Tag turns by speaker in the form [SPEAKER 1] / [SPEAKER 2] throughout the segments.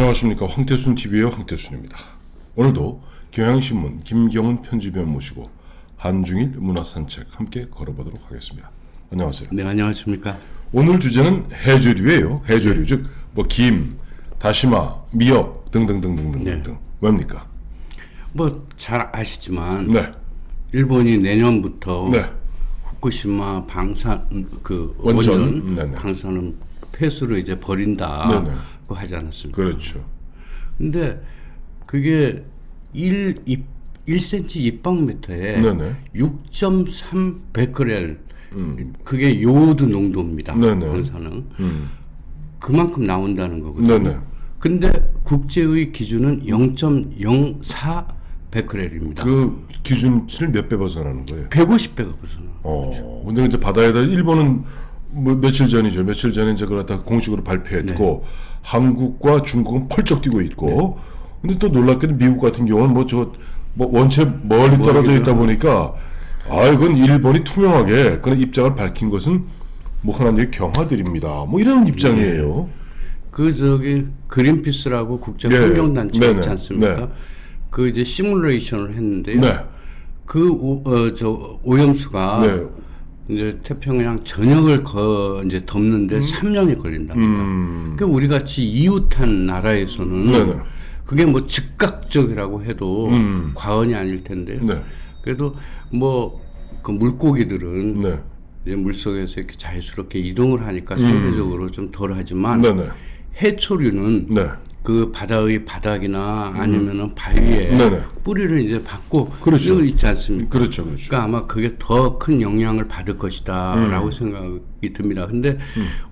[SPEAKER 1] 안녕하십니까 황태순 TV의 황태순입니다. 오늘도 경향신문 김경훈 편집위원 모시고 한중일 문화산책 함께 걸어보도록 하겠습니다. 안녕하세요.
[SPEAKER 2] 네, 안녕하십니까.
[SPEAKER 1] 오늘 주제는 해조류예요. 해조류 즉뭐 김, 다시마, 미역 등등등등등등
[SPEAKER 2] 네.
[SPEAKER 1] 뭡니까?
[SPEAKER 2] 뭐 잘 아시지만
[SPEAKER 1] 네,
[SPEAKER 2] 일본이 내년부터
[SPEAKER 1] 네,
[SPEAKER 2] 후쿠시마 방산 음, 그
[SPEAKER 1] 원전,
[SPEAKER 2] 원전,
[SPEAKER 1] 네네.
[SPEAKER 2] 방사능 폐수로 이제 버린다고
[SPEAKER 1] 네 네.
[SPEAKER 2] 하지 않았습니까?
[SPEAKER 1] 그렇죠.
[SPEAKER 2] 근데 그게 1 입, 1cm 입방미터에
[SPEAKER 1] 네네.
[SPEAKER 2] 6.3 베크렐 그게 요오드 농도입니다.
[SPEAKER 1] 음. 네네.
[SPEAKER 2] 방사능
[SPEAKER 1] 음,
[SPEAKER 2] 그만큼 나온다는 거거든요.
[SPEAKER 1] 네네.
[SPEAKER 2] 근데 국제의 기준은 0.04 베크렐입니다.
[SPEAKER 1] 그 기준치를 몇 배 벗어나는 거예요?
[SPEAKER 2] 150배가 벗어나.
[SPEAKER 1] 어, 근데 이제 바다에다 일본은 뭐 며칠 전이죠. 며칠 전에 이제 그걸 갖다 공식으로 발표했고 한국과 중국은 펄쩍 뛰고 있고 근데 또 놀랍게도 미국 같은 경우는 뭐저 뭐 원체 멀리 떨어져 있다 보니까 아 이건 일본이 투명하게 그런 입장을 밝힌 것은 뭐 얘기 경하들입니다. 뭐 이런 입장이에요.
[SPEAKER 2] 그 저기 그린피스라고 국제
[SPEAKER 1] 예,
[SPEAKER 2] 환경 단체
[SPEAKER 1] 네네,
[SPEAKER 2] 있지 않습니까?
[SPEAKER 1] 네.
[SPEAKER 2] 그 이제 시뮬레이션을 했는데요.
[SPEAKER 1] 네.
[SPEAKER 2] 그어 저 오염수가
[SPEAKER 1] 네.
[SPEAKER 2] 이제 태평양 전역을 거 이제 덮는데 3년이 걸린답니다.
[SPEAKER 1] 음.
[SPEAKER 2] 그 우리 같이 이웃한 나라에서는
[SPEAKER 1] 네네.
[SPEAKER 2] 그게 뭐 즉각적이라고 해도
[SPEAKER 1] 음.
[SPEAKER 2] 과언이 아닐 텐데요.
[SPEAKER 1] 네.
[SPEAKER 2] 그래도 뭐 그 물고기들은
[SPEAKER 1] 네.
[SPEAKER 2] 이제 물속에서 이렇게 자유스럽게 이동을 하니까 상대적으로 좀 덜하지만
[SPEAKER 1] 음. 네네.
[SPEAKER 2] 해초류는
[SPEAKER 1] 네.
[SPEAKER 2] 그 바다의 바닥이나 아니면은 바위에
[SPEAKER 1] 음. 네네.
[SPEAKER 2] 뿌리를 이제 받고
[SPEAKER 1] 그렇죠.
[SPEAKER 2] 있지 않습니까?
[SPEAKER 1] 그렇죠. 그렇죠.
[SPEAKER 2] 그러니까 아마 그게 더 큰 영향을 받을
[SPEAKER 1] 음.
[SPEAKER 2] 것이다라고 생각이 듭니다. 근데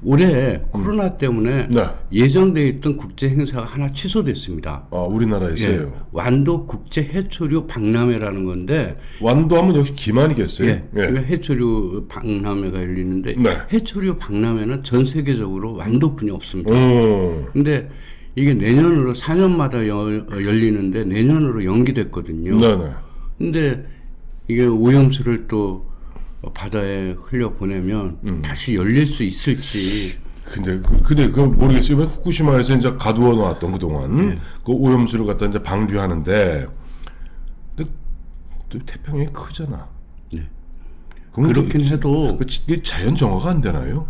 [SPEAKER 2] 올해 코로나 때문에
[SPEAKER 1] 네.
[SPEAKER 2] 예정돼 있던 국제 행사가 하나 취소됐습니다.
[SPEAKER 1] 아, 우리나라에서요.
[SPEAKER 2] 예, 완도 국제 해초류 박람회라는 건데
[SPEAKER 1] 완도하면 역시 김한이겠어요.
[SPEAKER 2] 예,
[SPEAKER 1] 예.
[SPEAKER 2] 이거 해초류 박람회가 열리는데
[SPEAKER 1] 네.
[SPEAKER 2] 해초류 박람회는 전 세계적으로 완도뿐이 없습니다.
[SPEAKER 1] 오.
[SPEAKER 2] 근데 이게 내년으로 4년마다 열, 어, 열리는데 내년으로 연기됐거든요.
[SPEAKER 1] 네네.
[SPEAKER 2] 근데 이게 오염수를 또 바다에 흘려 보내면
[SPEAKER 1] 음.
[SPEAKER 2] 다시 열릴 수 있을지
[SPEAKER 1] 근데 그, 근데 그 모르겠어요. 후쿠시마에서 이제 가두어 놨던 그 동안
[SPEAKER 2] 네.
[SPEAKER 1] 그 오염수를 갖다 이제 방류하는데 근데 또 태평양이 크잖아.
[SPEAKER 2] 네. 그렇긴
[SPEAKER 1] 또
[SPEAKER 2] 해도
[SPEAKER 1] 그 지- 이게 자연 정화가 안 되나요?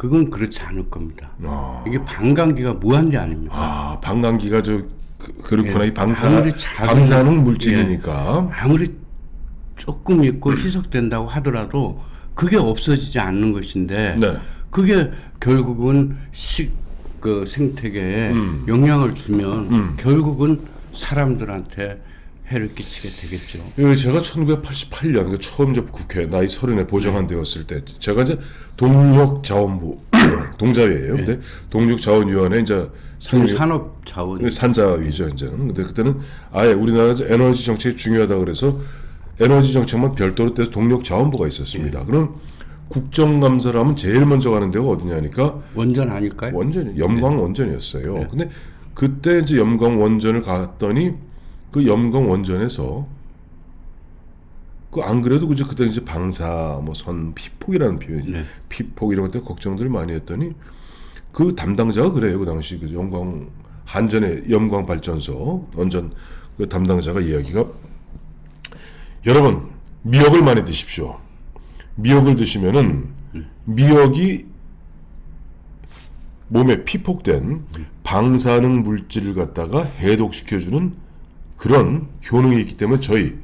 [SPEAKER 2] 그건 그렇지 않을 겁니다.
[SPEAKER 1] 아,
[SPEAKER 2] 이게 반감기가 무한대 아닙니까?
[SPEAKER 1] 아 방광기가 저 그, 그렇구나
[SPEAKER 2] 예,
[SPEAKER 1] 이 방사
[SPEAKER 2] 아무리 작은-
[SPEAKER 1] 방사능 물질이니까
[SPEAKER 2] 아무리 조금 있고 희석된다고 하더라도 그게 없어지지 않는 것인데
[SPEAKER 1] 네.
[SPEAKER 2] 그게 결국은 식 그 생태계에
[SPEAKER 1] 음.
[SPEAKER 2] 영향을 주면 결국은 사람들한테 해를 끼치게 되겠죠.
[SPEAKER 1] 그 제가 1988년 그 처음 이제 국회 나이 서른에 보좌관 되었을 때 제가 이제 동력자원부 동자위예요.
[SPEAKER 2] 네.
[SPEAKER 1] 근데 동력자원위원회 이제 상임
[SPEAKER 2] 산업 자원
[SPEAKER 1] 산자위죠 이제는. 근데 그때는 아예 우리나라 에너지 정책이 중요하다 그래서 에너지 정책만 별도로 떼서 동력자원부가 있었습니다. 그럼 국정감사를 하면 제일 먼저 가는 데가 어디냐니까
[SPEAKER 2] 원전 아닐까요?
[SPEAKER 1] 원전 염광 원전이었어요. 근데 그때 이제 염광 원전을 갔더니 그 염광 원전에서 그 안 그래도 그저 그때 이제 방사 뭐 선 피폭이라는 표현
[SPEAKER 2] 네.
[SPEAKER 1] 피폭 이런 것들 걱정들을 많이 했더니 그 담당자가 그래요 그 당시 그 염광 한전의 염광 발전소 원전 그 담당자가 이야기가 여러분 미역을 많이 드십시오. 미역을 드시면은 미역이 몸에 피폭된 방사능 물질을 갖다가 해독시켜주는 그런 효능이 있기 때문에 저희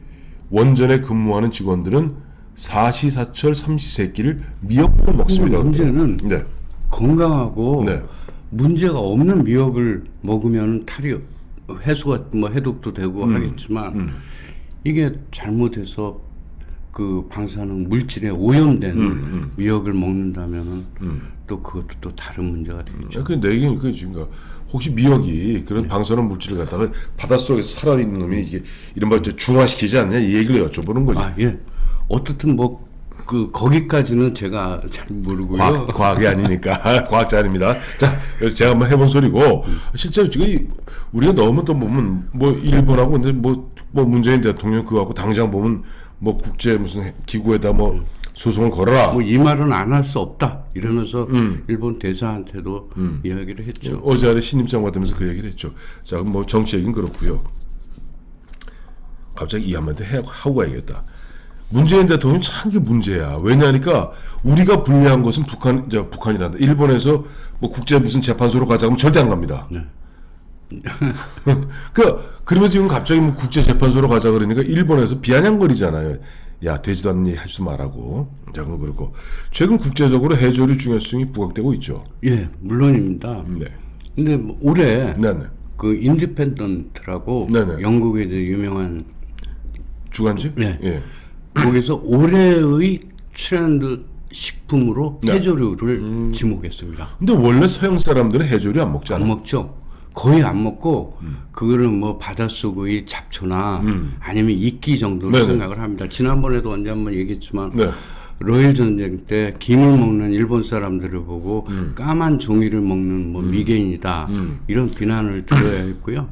[SPEAKER 1] 원전에 근무하는 직원들은 사시사철 삼시세끼를 미역국을 먹습니다.
[SPEAKER 2] 문제는
[SPEAKER 1] 네,
[SPEAKER 2] 건강하고
[SPEAKER 1] 네.
[SPEAKER 2] 문제가 없는 미역을 먹으면 탈이 해소가 뭐 해독도 되고
[SPEAKER 1] 음,
[SPEAKER 2] 하겠지만 이게 잘못해서 그 방사능 물질에 오염된
[SPEAKER 1] 음,
[SPEAKER 2] 미역을 먹는다면은 또 그것도 또 다른 문제가 되겠죠.
[SPEAKER 1] 그 내긴 그 지금 혹시 미역이 그런
[SPEAKER 2] 네.
[SPEAKER 1] 방사능 물질을 갖다가 바닷속에서 살아있는 놈이 이게 이른바 이제 중화시키지 않냐 이 얘기를 여쭤보는 거죠.
[SPEAKER 2] 아 예. 어떻든 뭐 그 거기까지는 제가 잘 모르고요.
[SPEAKER 1] 과학, 과학이 아니니까 과학자 아닙니다. 자, 그래서 제가 한번 해본 소리고 실제로 지금 이- 우리가 너무 또 보면 뭐 일본하고 근데 뭐, 뭐 문재인 대통령 그거 갖고 당장 보면 뭐 국제 무슨 기구에다 뭐 소송을 걸어라.
[SPEAKER 2] 뭐 이 말은 안 할 수 없다 이러면서
[SPEAKER 1] 음.
[SPEAKER 2] 일본 대사한테도 이야기를 했죠.
[SPEAKER 1] 어제 아래 신임장 받으면서 그 얘기를 했죠. 자, 뭐 정치 얘기는 그렇고요. 갑자기 이 한마디 해- 하고 가야겠다. 문재인 대통령 참게 문제야. 왜냐하니까 우리가 불리한 것은 북한, 이제 북한이란다. 일본에서 뭐 국제 무슨 재판소로 가자 하면 절대 안 갑니다.
[SPEAKER 2] 네.
[SPEAKER 1] 그 그러면서 지금 갑자기 뭐 국제 재판소로 가자 그러니까 일본에서 비아냥거리잖아요. 야 되지도 않는 일 하지 말라고. 자 그거 그렇고 최근 국제적으로 해조류 중요성이 부각되고 있죠.
[SPEAKER 2] 예, 물론입니다.
[SPEAKER 1] 네,
[SPEAKER 2] 근데 뭐 올해
[SPEAKER 1] 네, 네.
[SPEAKER 2] 그 인디펜던트라고
[SPEAKER 1] 네네.
[SPEAKER 2] 영국의 유명한
[SPEAKER 1] 주간지?
[SPEAKER 2] 네.
[SPEAKER 1] 예.
[SPEAKER 2] 거기서 올해의 트렌드 식품으로
[SPEAKER 1] 네.
[SPEAKER 2] 해조류를 지목했습니다.
[SPEAKER 1] 근데 원래 서양 사람들은 해조류 안 먹잖아.
[SPEAKER 2] 안 먹죠. 거의 안 먹고 그거를 뭐 바닷속의 잡초나 아니면 이끼 정도로
[SPEAKER 1] 음. 네네.
[SPEAKER 2] 생각을 합니다. 지난번에도 언제 한번 얘기했지만
[SPEAKER 1] 네.
[SPEAKER 2] 러일 전쟁 때 김을 먹는 일본 사람들을 보고
[SPEAKER 1] 음.
[SPEAKER 2] 까만 종이를 먹는 뭐 미개인이다 이런 비난을 들어야 했고요.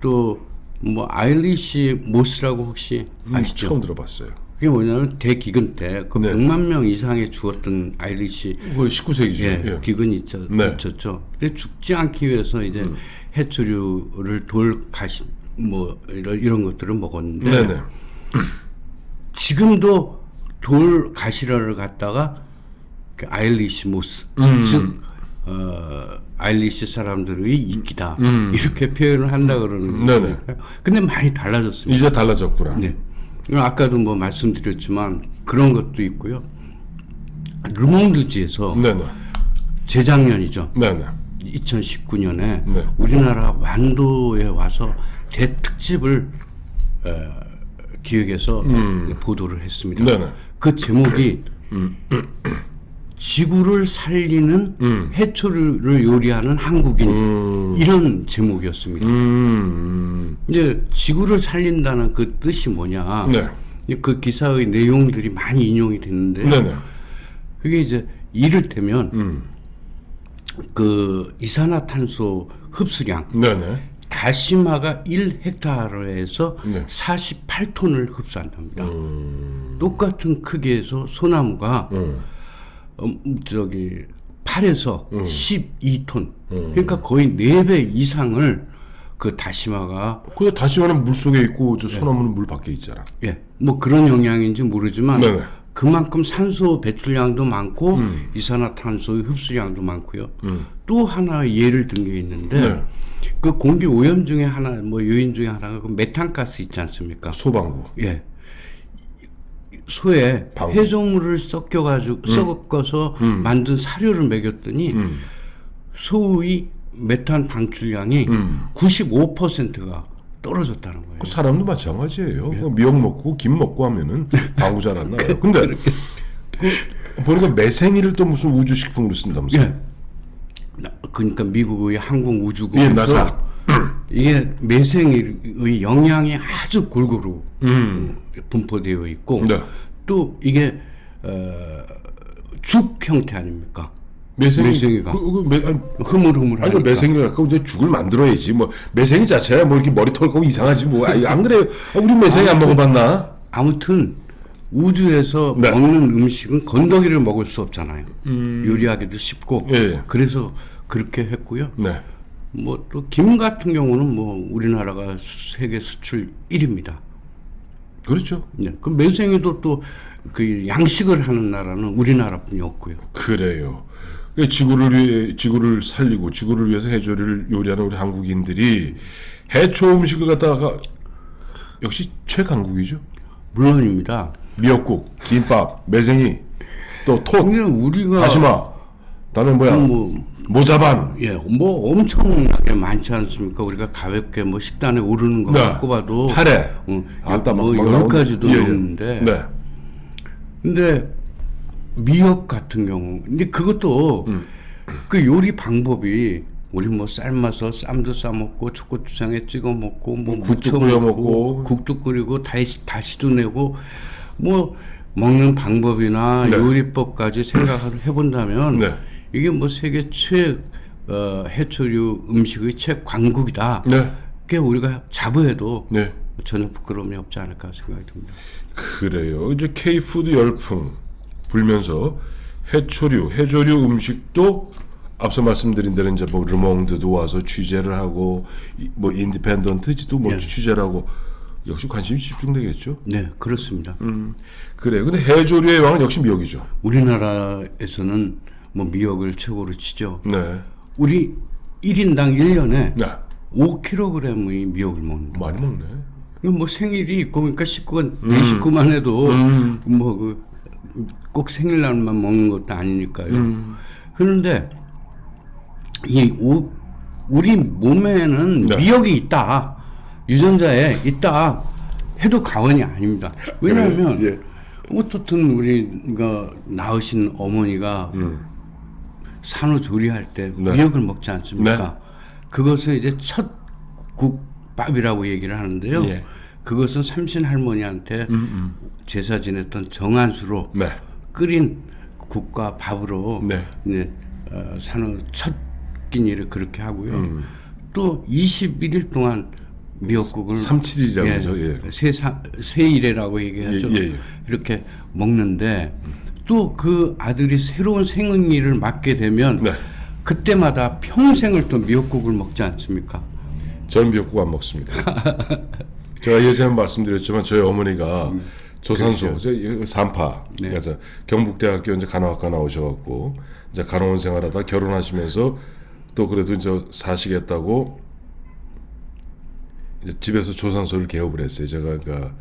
[SPEAKER 2] 또 뭐 아일리시 모스라고 혹시 아시죠?
[SPEAKER 1] 처음 들어봤어요.
[SPEAKER 2] 그게 뭐냐면 대기근 때그
[SPEAKER 1] 네.
[SPEAKER 2] 100만 명 이상의 죽었던 아일리시
[SPEAKER 1] 그거 19세기죠.
[SPEAKER 2] 예,
[SPEAKER 1] 예.
[SPEAKER 2] 기근이 있었,
[SPEAKER 1] 네.
[SPEAKER 2] 있었죠. 근데 죽지 않기 위해서 이제 해초류를 돌 가시 뭐 이런 이런 것들을 먹었는데
[SPEAKER 1] 네네.
[SPEAKER 2] 지금도 돌 가시라를 갖다가 그 아일리시 모스
[SPEAKER 1] 음.
[SPEAKER 2] 즉 어, 아일리시 사람들의 이끼다 이렇게 표현을 한다 그러는
[SPEAKER 1] 음. 네네.
[SPEAKER 2] 거니까요. 근데 많이 달라졌습니다.
[SPEAKER 1] 이제 달라졌구나.
[SPEAKER 2] 네. 아까도 뭐 말씀드렸지만 그런 것도 있고요. 르몽드지에서
[SPEAKER 1] 네네.
[SPEAKER 2] 재작년이죠.
[SPEAKER 1] 네네.
[SPEAKER 2] 2019년에
[SPEAKER 1] 네.
[SPEAKER 2] 우리나라 완도에 와서 대특집을 어, 기획해서 보도를 했습니다.
[SPEAKER 1] 음. 네네.
[SPEAKER 2] 그 제목이 지구를 살리는
[SPEAKER 1] 음.
[SPEAKER 2] 해초류를 요리하는 한국인 이런 제목이었습니다.
[SPEAKER 1] 음.
[SPEAKER 2] 이제 지구를 살린다는 그 뜻이 뭐냐?
[SPEAKER 1] 네.
[SPEAKER 2] 그 기사의 내용들이 많이 인용이 됐는데
[SPEAKER 1] 네네.
[SPEAKER 2] 그게 이제 이를테면
[SPEAKER 1] 음.
[SPEAKER 2] 그 이산화탄소 흡수량
[SPEAKER 1] 네네.
[SPEAKER 2] 다시마가 1헥타르에서
[SPEAKER 1] 네.
[SPEAKER 2] 48톤을 흡수한답니다. 똑같은 크기에서 소나무가
[SPEAKER 1] 음.
[SPEAKER 2] 음, 저기 8에서
[SPEAKER 1] 음.
[SPEAKER 2] 12톤. 그러니까 거의 4배 이상을 그 다시마가
[SPEAKER 1] 근데 다시 말하면 물 속에 있고 저 소나무는 물 밖에 있잖아.
[SPEAKER 2] 예, 뭐 그런 영향인지 모르지만
[SPEAKER 1] 네네.
[SPEAKER 2] 그만큼 산소 배출량도 많고 이산화탄소의 흡수량도 많고요. 또 하나 예를 든 게 있는데
[SPEAKER 1] 네.
[SPEAKER 2] 그 공기 오염 중에 하나 뭐 요인 중에 하나가 그 메탄가스 있지 않습니까?
[SPEAKER 1] 소방구.
[SPEAKER 2] 예. 소에
[SPEAKER 1] 방구.
[SPEAKER 2] 해조물을 섞여가지고 섞어서 만든 사료를 먹였더니 소의 메탄 방출량이 95%가 떨어졌다는 거예요.
[SPEAKER 1] 그 사람도 마찬가지예요. 그 미역 먹고 김 먹고 하면은 방구 잘 안 나요. 근데 그 보니까 매생이를 또 무슨 우주 식품으로 쓴다면서요?
[SPEAKER 2] 예. 나- 그러니까 미국의 항공 우주국에서
[SPEAKER 1] 예, 나사.
[SPEAKER 2] 이게 매생이의 영양이 아주 골고루 음, 분포되어 있고
[SPEAKER 1] 네.
[SPEAKER 2] 또 이게 어, 죽 형태 아닙니까?
[SPEAKER 1] 매생이
[SPEAKER 2] 매생이가.
[SPEAKER 1] 그, 그 매, 아니,
[SPEAKER 2] 흐물흐물하니까.
[SPEAKER 1] 아니 그 매생이가 갖고 이제 죽을 만들어야지. 뭐 매생이 자체야 뭐 이렇게 머리 털고 이상하지 뭐. 아니, 안 그래요? 아, 우리 매생이 안 먹어봤나?
[SPEAKER 2] 아무튼 우주에서
[SPEAKER 1] 네.
[SPEAKER 2] 먹는 음식은 건더기를 먹을 수 없잖아요. 요리하기도 쉽고
[SPEAKER 1] 음. 예.
[SPEAKER 2] 그래서 그렇게 했고요.
[SPEAKER 1] 네.
[SPEAKER 2] 뭐 또 김 같은 경우는 뭐 우리나라가 수- 세계 수출 1위입니다.
[SPEAKER 1] 그렇죠.
[SPEAKER 2] 네. 그 매생이도 또 그 양식을 하는 나라는 우리나라뿐이 없고요.
[SPEAKER 1] 그래요. 그 지구를 위해 지구를 살리고 지구를 위해서 해조류를 요리하는 우리 한국인들이 해초 음식을 갖다가 역시 최강국이죠.
[SPEAKER 2] 물론입니다.
[SPEAKER 1] 미역국, 김밥, 매생이, 또 톳,
[SPEAKER 2] 그냥 우리가
[SPEAKER 1] 다시마, 다음에 뭐야
[SPEAKER 2] 뭐
[SPEAKER 1] 모자반.
[SPEAKER 2] 예, 뭐 엄청나게 많지 않습니까? 우리가 가볍게 뭐 식단에 오르는 거
[SPEAKER 1] 네.
[SPEAKER 2] 갖고 봐도
[SPEAKER 1] 파래.
[SPEAKER 2] 어,
[SPEAKER 1] 아따 막-
[SPEAKER 2] 뭐막열
[SPEAKER 1] 나오네.
[SPEAKER 2] 가지도
[SPEAKER 1] 예, 예.
[SPEAKER 2] 넘는데
[SPEAKER 1] 네.
[SPEAKER 2] 근데 미역 같은 경우 근데 그것도
[SPEAKER 1] 음.
[SPEAKER 2] 그 요리 방법이 우리 뭐 삶아서 쌈도 싸 먹고 초고추장에 찍어 먹고 뭐
[SPEAKER 1] 국도
[SPEAKER 2] 무쳐
[SPEAKER 1] 끓여
[SPEAKER 2] 먹고
[SPEAKER 1] 먹고.
[SPEAKER 2] 국도 끓이고 다시 다시도 내고 뭐 먹는 방법이나
[SPEAKER 1] 네.
[SPEAKER 2] 요리법까지 생각을 해본다면
[SPEAKER 1] 네.
[SPEAKER 2] 이게 뭐 세계 최 어, 해초류 음식의 최강국이다.
[SPEAKER 1] 네.
[SPEAKER 2] 그게 우리가 자부해도
[SPEAKER 1] 네.
[SPEAKER 2] 전혀 부끄러움이 없지 않을까 생각이 듭니다.
[SPEAKER 1] 그래요. 이제 K푸드 열풍 불면서 해초류, 해조류 음식도 앞서 말씀드린 대로 이제 뭐 르몽드도 와서 취재를 하고 이- 뭐 인디펜던트지도 뭐 취재를 하고 역시 관심이 집중되겠죠.
[SPEAKER 2] 네, 그렇습니다.
[SPEAKER 1] 그래. 근데 해조류의 왕은 역시 미역이죠.
[SPEAKER 2] 우리나라에서는 뭐 미역을 최고로 치죠.
[SPEAKER 1] 네.
[SPEAKER 2] 우리 1인당 1년에
[SPEAKER 1] 네.
[SPEAKER 2] 5kg의 미역을 먹는다.
[SPEAKER 1] 많이 먹네.
[SPEAKER 2] 뭐 생일이 있고 그러니까 식구가 내 식구만 해도 뭐그꼭 생일 날만 먹는 것도 아니니까요. 그런데 이 오, 우리 몸에는
[SPEAKER 1] 네.
[SPEAKER 2] 미역이 있다. 유전자에 있다. 해도 과언이 아닙니다. 왜냐하면
[SPEAKER 1] 예.
[SPEAKER 2] 어떻든 우리가 낳으신 어머니가 산후 조리할 때
[SPEAKER 1] 네.
[SPEAKER 2] 미역을 먹지 않습니까? 그것을 이제 첫 국밥이라고 얘기를 하는데요.
[SPEAKER 1] 예.
[SPEAKER 2] 그것은 삼신 할머니한테 제사 지냈던 정한수로
[SPEAKER 1] 네.
[SPEAKER 2] 끓인 국과 밥으로
[SPEAKER 1] 네.
[SPEAKER 2] 이제 어, 산후 첫 끼니를 그렇게 하고요.
[SPEAKER 1] 음.
[SPEAKER 2] 또 21일 동안 미역국을
[SPEAKER 1] 삼칠이라고 그러죠. 예.
[SPEAKER 2] 세사 세일이라고 얘기하죠.
[SPEAKER 1] 예, 예, 예.
[SPEAKER 2] 이렇게 먹는데 또 그 아들이 새로운 생일을 맞게 되면
[SPEAKER 1] 네.
[SPEAKER 2] 그때마다 평생을 또 미역국을 먹지 않습니까?
[SPEAKER 1] 저는 미역국 안 먹습니다. 제가 예전에 말씀드렸지만 저희 어머니가 조산소, 저 산파,
[SPEAKER 2] 네.
[SPEAKER 1] 그래서 경북대학교 이제 간호학과 나오셔갖고 이제 간호원 생활하다 결혼하시면서 또 그래도 이제 사시겠다고 이제 집에서 조산소를 개업을 했어요. 제가 그러니까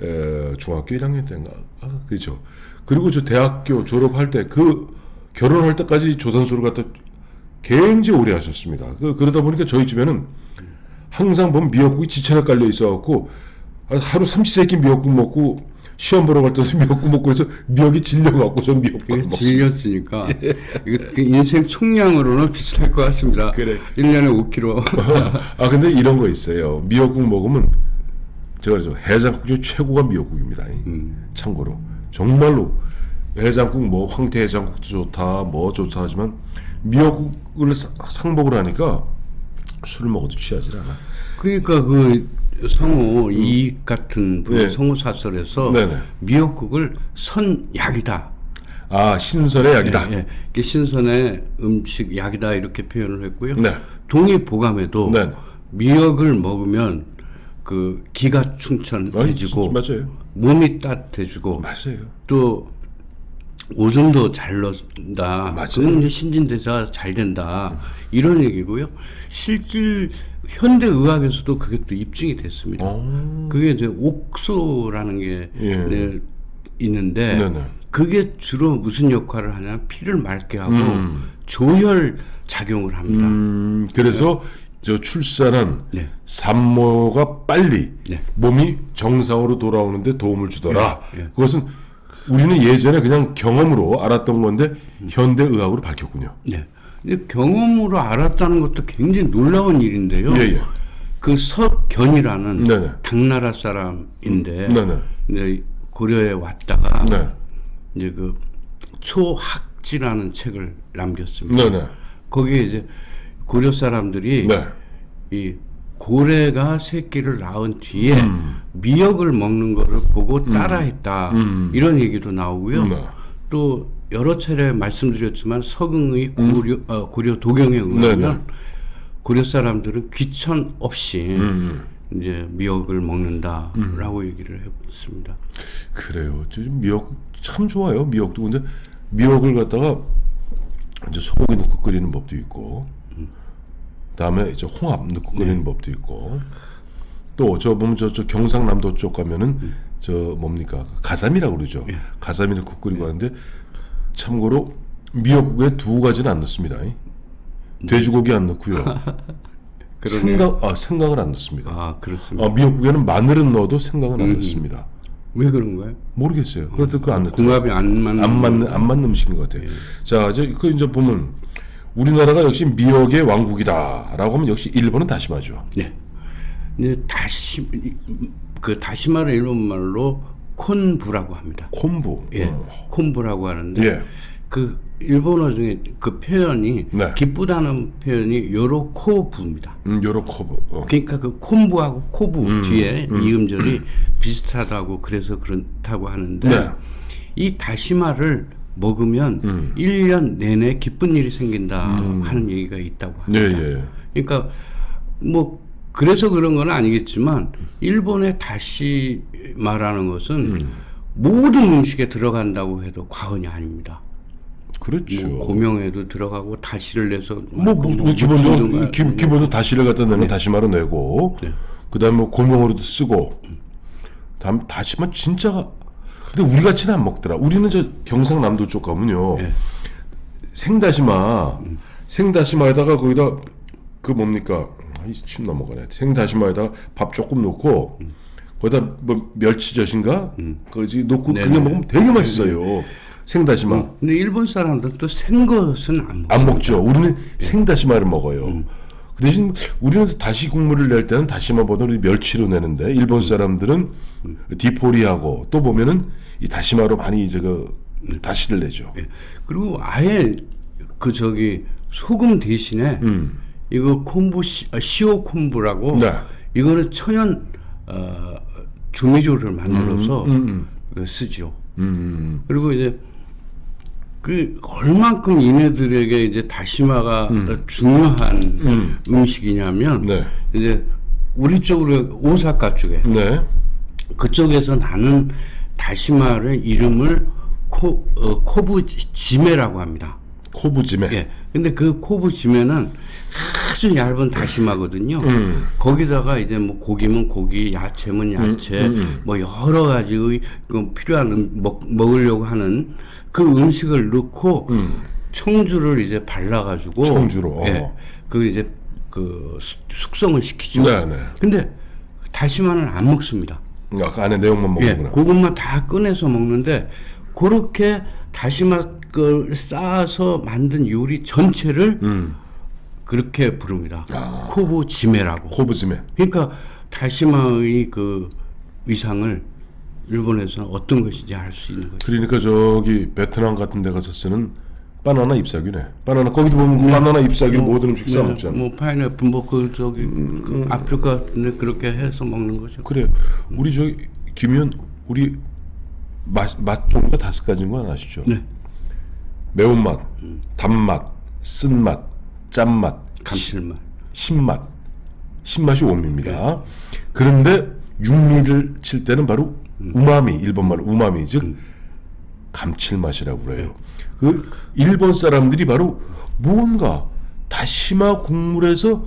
[SPEAKER 1] 에, 중학교 1학년 때인가, 아, 그렇죠. 그리고 저 대학교 졸업할 때 그 결혼할 때까지 조산소를 갖다 굉장히 오래 하셨습니다. 그, 그러다 보니까 저희 집에는 항상 보면 미역국이 지천에 깔려 있어갖고 하루 삼시세끼 미역국 먹고 시험 보러 갈 때도 미역국 먹고 해서 미역이 질려갖고 전
[SPEAKER 2] 그게
[SPEAKER 1] 먹습니다.
[SPEAKER 2] 질렸으니까 이거 그 인생 총량으로는 비슷할 것 같습니다.
[SPEAKER 1] 그래.
[SPEAKER 2] 1년에 5kg.
[SPEAKER 1] 아 근데 이런 거 있어요. 미역국 먹으면 제가. 해장국 중 최고가 미역국입니다. 참고로 정말로 해장국 뭐 황태 해장국도 좋다 뭐 좋다 하지만 미역국을 사- 상복을 하니까 술을 먹어도 취하지 않아.
[SPEAKER 2] 그러니까 그 성우 이익 같은 분
[SPEAKER 1] 네.
[SPEAKER 2] 성우 사설에서
[SPEAKER 1] 네네.
[SPEAKER 2] 미역국을 선약이다.
[SPEAKER 1] 아 신선의 약이다.
[SPEAKER 2] 예, 이게 신선의 음식 약이다 이렇게 표현을 했고요.
[SPEAKER 1] 네.
[SPEAKER 2] 동의보감에도
[SPEAKER 1] 네.
[SPEAKER 2] 미역을 먹으면 그 기가 충천해지고
[SPEAKER 1] 아니, 맞아요.
[SPEAKER 2] 몸이 따뜻해지고
[SPEAKER 1] 맞아요.
[SPEAKER 2] 또 오줌도 잘 넣는다.
[SPEAKER 1] 맞아요.
[SPEAKER 2] 신진대사 잘 된다. 이런 얘기고요. 실질 현대 의학에서도 그게 또 입증이 됐습니다.
[SPEAKER 1] 어.
[SPEAKER 2] 그게 이제 옥소라는 게
[SPEAKER 1] 예.
[SPEAKER 2] 네, 있는데
[SPEAKER 1] 네네.
[SPEAKER 2] 그게 주로 무슨 역할을 하냐면 피를 맑게 하고
[SPEAKER 1] 음.
[SPEAKER 2] 조혈 작용을 합니다.
[SPEAKER 1] 음, 그래서 저 출산한
[SPEAKER 2] 네.
[SPEAKER 1] 산모가 빨리
[SPEAKER 2] 네.
[SPEAKER 1] 몸이 정상으로 돌아오는데 도움을 주더라.
[SPEAKER 2] 예, 예.
[SPEAKER 1] 그것은 우리는 예전에 그냥 경험으로 알았던 건데 현대 의학으로 밝혔군요.
[SPEAKER 2] 네. 근데 경험으로 알았다는 것도 굉장히 놀라운 일인데요.
[SPEAKER 1] 예, 예.
[SPEAKER 2] 그 석견이라는
[SPEAKER 1] 네네.
[SPEAKER 2] 당나라 사람인데
[SPEAKER 1] 네네.
[SPEAKER 2] 이제 고려에 왔다가
[SPEAKER 1] 네.
[SPEAKER 2] 이제 그 초학지라는 책을 남겼습니다.
[SPEAKER 1] 네네.
[SPEAKER 2] 거기에 이제 고려 사람들이
[SPEAKER 1] 네.
[SPEAKER 2] 이 고래가 새끼를 낳은 뒤에
[SPEAKER 1] 음.
[SPEAKER 2] 미역을 먹는 거를 보고 따라했다 이런 얘기도 나오고요.
[SPEAKER 1] 음. 네.
[SPEAKER 2] 또 여러 차례 말씀드렸지만 서궁의 고려 어, 고려 도경에 의하면
[SPEAKER 1] 네, 네.
[SPEAKER 2] 고려 사람들은 귀천 없이
[SPEAKER 1] 음.
[SPEAKER 2] 이제 미역을 먹는다라고 얘기를 했습니다.
[SPEAKER 1] 그래요. 저 지금 미역 참 좋아요. 미역도 근데 미역을 갖다가 이제 소고기 넣고 끓이는 법도 있고, 다음에 이제 홍합 넣고 끓이는 법도 있고, 또 저 보면 저, 저 경상남도 쪽 가면은 저 뭡니까 가자미라고 그러죠. 가자미 넣고 끓이고 하는데 참고로 미역국에 두 가지는 안 넣습니다. 돼지고기 안 넣고요. 생강 아 생강을 안 넣습니다.
[SPEAKER 2] 아 그렇습니다.
[SPEAKER 1] 아, 미역국에는 마늘은 넣어도 생강은 안 넣습니다.
[SPEAKER 2] 왜 그런가요?
[SPEAKER 1] 모르겠어요. 그것도 그안 넣.
[SPEAKER 2] 궁합이 안 맞는
[SPEAKER 1] 안 맞는 안 맞는 음식인 것 같아요. 자 이제 그 이제 보면 우리나라가 역시 미역의 왕국이다라고 하면 역시 일본은 다시마죠.
[SPEAKER 2] 네. 근데 다시 그 다시마를 일본 말로 콘부라고 합니다.
[SPEAKER 1] 콤부.
[SPEAKER 2] 예,
[SPEAKER 1] 어.
[SPEAKER 2] 콘부라고 하는데
[SPEAKER 1] 예.
[SPEAKER 2] 그 일본어 중에 그 표현이
[SPEAKER 1] 네.
[SPEAKER 2] 기쁘다는 표현이 요로코부입니다.
[SPEAKER 1] 음, 요로코브. 어.
[SPEAKER 2] 그러니까 그 콤부하고 코부
[SPEAKER 1] 음,
[SPEAKER 2] 뒤에 이음절이 비슷하다고 그래서 그렇다고 하는데
[SPEAKER 1] 네.
[SPEAKER 2] 이 다시마를 먹으면
[SPEAKER 1] 음.
[SPEAKER 2] 일 1년 내내 기쁜 일이 생긴다 하는 얘기가 있다고
[SPEAKER 1] 예,
[SPEAKER 2] 합니다.
[SPEAKER 1] 예.
[SPEAKER 2] 그러니까 뭐 그래서 그런 건 아니겠지만 일본의 다시마라는 것은
[SPEAKER 1] 음.
[SPEAKER 2] 모든 음식에 들어간다고 해도 과언이 아닙니다.
[SPEAKER 1] 그렇죠.
[SPEAKER 2] 뭐 고명에도 들어가고 다시를 내서
[SPEAKER 1] 뭐, 뭐, 뭐 기본적으로 기, 기본적으로 다시를 갖다 내면 다시마로 내고
[SPEAKER 2] 네.
[SPEAKER 1] 그다음에 뭐 고명으로도 쓰고 다음 다시마 진짜 근데 우리 같이는 안 먹더라. 우리는 저 경상남도 쪽 가면요
[SPEAKER 2] 네.
[SPEAKER 1] 생다시마 생다시마에다가 거기다 그 뭡니까 아이 침 넘어가네. 생다시마에다가 밥 조금 넣고 거기다 뭐 멸치젓인가 그지 넣고
[SPEAKER 2] 네네.
[SPEAKER 1] 그냥 먹으면 되게 맛있어요. 생다시마.
[SPEAKER 2] 근데 일본 사람들은 또 생것은 안 먹어요.
[SPEAKER 1] 안 먹죠. 우리는 생다시마를 먹어요. 그 대신 우리는 다시 국물을 낼 때는 다시마 보다 우리 멸치로 내는데 일본 사람들은 디포리하고 또 보면은 이 다시마로 많이 이제 그 다시를 내죠.
[SPEAKER 2] 예. 그리고 아예 그 저기 소금 대신에
[SPEAKER 1] 음.
[SPEAKER 2] 이거 시, 아, 시오 콤부라고
[SPEAKER 1] 네.
[SPEAKER 2] 이거는 천연 어, 조미료를 만들어서 그 쓰죠.
[SPEAKER 1] 음.
[SPEAKER 2] 그리고 이제 그 얼만큼 이네들에게 이제 다시마가 중요한 음. 식이냐면
[SPEAKER 1] 네.
[SPEAKER 2] 이제 우리 쪽으로 오사카 쪽에
[SPEAKER 1] 네.
[SPEAKER 2] 그쪽에서 나는 다시마를 이름을 코 어, 코부 지- 지메라고 합니다.
[SPEAKER 1] 코부찜에.
[SPEAKER 2] 예. 근데 그 코부 지메는 아주 얇은 다시마거든요.
[SPEAKER 1] 음.
[SPEAKER 2] 거기다가 이제 뭐 고기면 고기, 야채면 야채,
[SPEAKER 1] 음,
[SPEAKER 2] 뭐 여러 가지의 그 필요한 음, 먹, 먹으려고 하는 그 음식을 넣고 청주를 이제 발라가지고
[SPEAKER 1] 청주로,
[SPEAKER 2] 예.
[SPEAKER 1] 어.
[SPEAKER 2] 그 이제 그 숙- 숙성을 시키죠.
[SPEAKER 1] 네, 네.
[SPEAKER 2] 근데 다시마는 안 먹습니다.
[SPEAKER 1] 아까 안에 내용만
[SPEAKER 2] 예,
[SPEAKER 1] 먹는구나.
[SPEAKER 2] 그것만 다 꺼내서 먹는데 그렇게 다시마 걸 쌓아서 만든 요리 전체를
[SPEAKER 1] 음.
[SPEAKER 2] 그렇게 부릅니다.
[SPEAKER 1] 아.
[SPEAKER 2] 코부 지메라고.
[SPEAKER 1] 코부찜에.
[SPEAKER 2] 그러니까 다시마의 그 위상을 일본에서는 어떤 것인지 알 수 있는 거죠.
[SPEAKER 1] 그러니까 저기 베트남 같은 데 가서 쓰는 바나나 잎사귀네. 바나나 거기도 보면 그 바나나 잎사귀 모든 음식 싸 먹잖아.
[SPEAKER 2] 뭐 파인애플 뭐그 저기 그 아프리카 같은 데 그렇게 해서 먹는 거죠.
[SPEAKER 1] 그래 우리 저 김현 우리 맛, 맛 종류가 다섯 가지인 거 아시죠?
[SPEAKER 2] 네.
[SPEAKER 1] 매운맛, 단맛, 쓴맛, 짠맛,
[SPEAKER 2] 감칠맛.
[SPEAKER 1] 신맛, 신맛이 옴입니다. 그런데 육미를 칠 때는 바로 우마미, 일본말로 우마미, 즉 감칠맛이라고 그래요. 그 일본 사람들이 바로 무언가 다시마 국물에서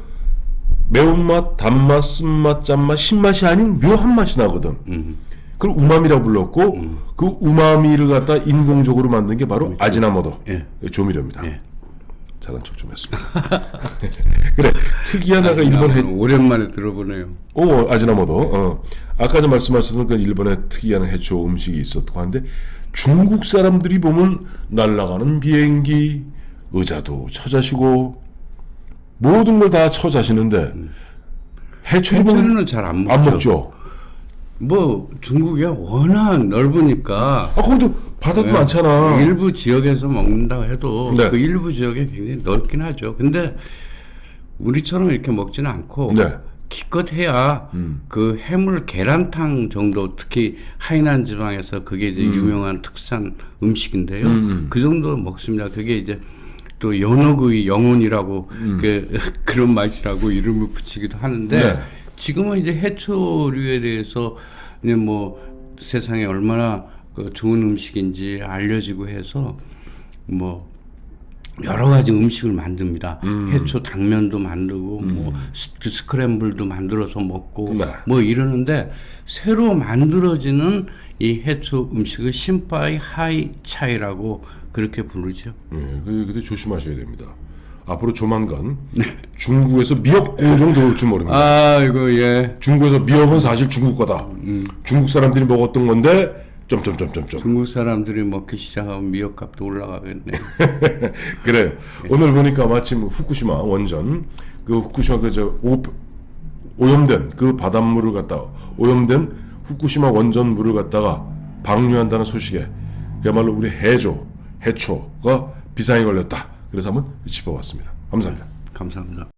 [SPEAKER 1] 매운맛, 단맛, 쓴맛, 짠맛, 신맛이 아닌 묘한 맛이 나거든. 그걸 우마미라고 불렀고 그 우마미를 갖다 인공적으로 만든 게 바로 아지나모토
[SPEAKER 2] 예.
[SPEAKER 1] 조미료입니다.
[SPEAKER 2] 예.
[SPEAKER 1] 잘한 척좀 했습니다. 그래 특이한 아까 일본 해,
[SPEAKER 2] 오랜만에 들어보네요.
[SPEAKER 1] 오 아지나모토. 어. 아까 전 말씀하셨던 그 일본의 특이한 해초 음식이 있었고 한데 중국 사람들이 보면 날아가는 비행기, 의자도 처자시고 모든 걸 다 처자시는데 해초리 보면
[SPEAKER 2] 해초리는 잘안 먹죠.
[SPEAKER 1] 안 먹죠.
[SPEAKER 2] 뭐 중국이 워낙 넓으니까
[SPEAKER 1] 아 거기도 바다도 많잖아.
[SPEAKER 2] 일부 지역에서 먹는다고 해도
[SPEAKER 1] 네.
[SPEAKER 2] 그 일부 지역에 굉장히 넓긴 하죠. 근데 우리처럼 이렇게 먹지는 않고
[SPEAKER 1] 네. 음.
[SPEAKER 2] 기껏 해야 그 해물 계란탕 정도 특히 하이난 지방에서 그게 이제
[SPEAKER 1] 음.
[SPEAKER 2] 유명한 특산 음식인데요. 그 정도 먹습니다. 그게 이제 또 연어구이 영혼이라고 그 그런 맛이라고 이름을 붙이기도 하는데
[SPEAKER 1] 음. 네.
[SPEAKER 2] 지금은 이제 해초류에 대해서 이제 뭐 세상에 얼마나 그 좋은 음식인지 알려지고 해서 뭐 여러 가지 음식을 만듭니다. 해초 당면도 만들고 뭐 스- 스크램블도 만들어서 먹고
[SPEAKER 1] 네.
[SPEAKER 2] 뭐 이러는데 새로 만들어지는 이 해초 음식을 신파이 하이 차이라고 그렇게 부르죠.
[SPEAKER 1] 예, 그- 근데 조심하셔야 됩니다. 앞으로 조만간 중국에서 미역 공정 들어올지 모릅니다.
[SPEAKER 2] 아 이거 예
[SPEAKER 1] 중국에서 미역은 사실 중국 거다. 중국 사람들이 먹었던 건데 점점점점점.
[SPEAKER 2] 중국 사람들이 먹기 시작하면 미역값도 올라가겠네.
[SPEAKER 1] 그래요. 오늘 보니까 마침 후쿠시마 원전 그 후쿠시마 그저 오염된 그 바닷물을 갖다가 오염된 후쿠시마 원전 물을 갖다가 방류한다는 소식에 그야말로 우리 해조 해초가 비상이 걸렸다. 그래서 한번 짚어봤습니다. 감사합니다.
[SPEAKER 2] 감사합니다.